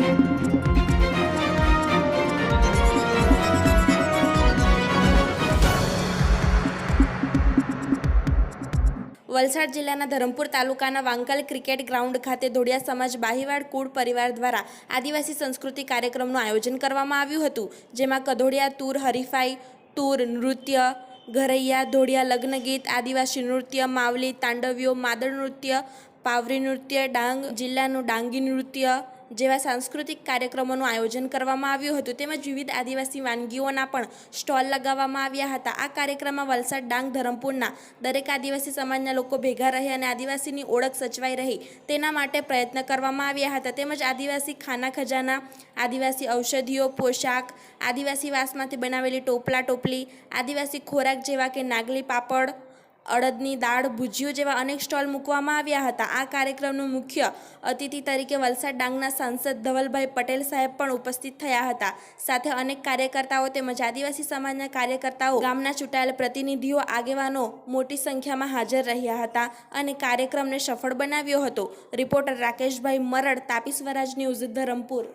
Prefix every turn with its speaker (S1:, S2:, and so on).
S1: વલસાડ જિલ્લાના ધરમપુર તાલુકાના Vankal cricket ground ખાતે ધોડિયા સમાજ બાહીવાડ કુળ પરિવાર દ્વારા આદિવાસી સંસ્કૃતિ કાર્યક્રમનું આયોજન કરવામાં આવ્યું હતું, જેમાં કધોડિયા, તૂર, હરીફાઈ, તૂર, નૃત્ય, ઘરૈયા, ધોડિયા લગ્નગીત આદિવાસી નૃત્ય, માવલી તાંડવ્યો માદળ નૃત્ય, પાવરી નૃત્ય, ડાંગ, જિલ્લાનું ડાંગી નૃત્ય જેવા સાંસ્કૃતિક કાર્યક્રમોનું આયોજન કરવામાં આવ્યું હતું, તેમજ વિવિધ આદિવાસી વાનગીઓના પણ સ્ટોલ લગાવવામાં આવ્યા હતા. આ કાર્યક્રમમાં વલસાડ, ડાંગ, ધરમપુરના દરેક આદિવાસી સમાજના લોકો ભેગા રહે અને આદિવાસીની ઓળખ સચવાઈ રહી તેના માટે પ્રયત્ન કરવામાં આવ્યા હતા. તેમજ આદિવાસી ખાના ખજાના, આદિવાસી ઔષધિઓ, પોશાક, આદિવાસી વાંસમાંથી બનાવેલી ટોપલા ટોપલી, આદિવાસી ખોરાક જેવા કે નાગલી પાપડ અડદની દાળ ભુજીયો જેવા અનેક સ્ટોલ મૂકવામાં આવ્યા હતા. આ કાર્યક્રમનું મુખ્ય અતિથિ તરીકે વલસાડ ડાંગના સાંસદ ધવલભાઈ પટેલ સાહેબ પણ ઉપસ્થિત થયા હતા. સાથે અનેક કાર્યકર્તાઓ તેમજ આદિવાસી સમાજના કાર્યકર્તાઓ, ગામના ચૂંટાયેલ પ્રતિનિધિઓ, આગેવાનો મોટી સંખ્યામાં હાજર રહ્યા હતા અને કાર્યક્રમને સફળ બનાવ્યો હતો. રિપોર્ટર રાકેશભાઈ મરડ, તાપી સ્વરાજ ન્યૂઝ ધરમપુર.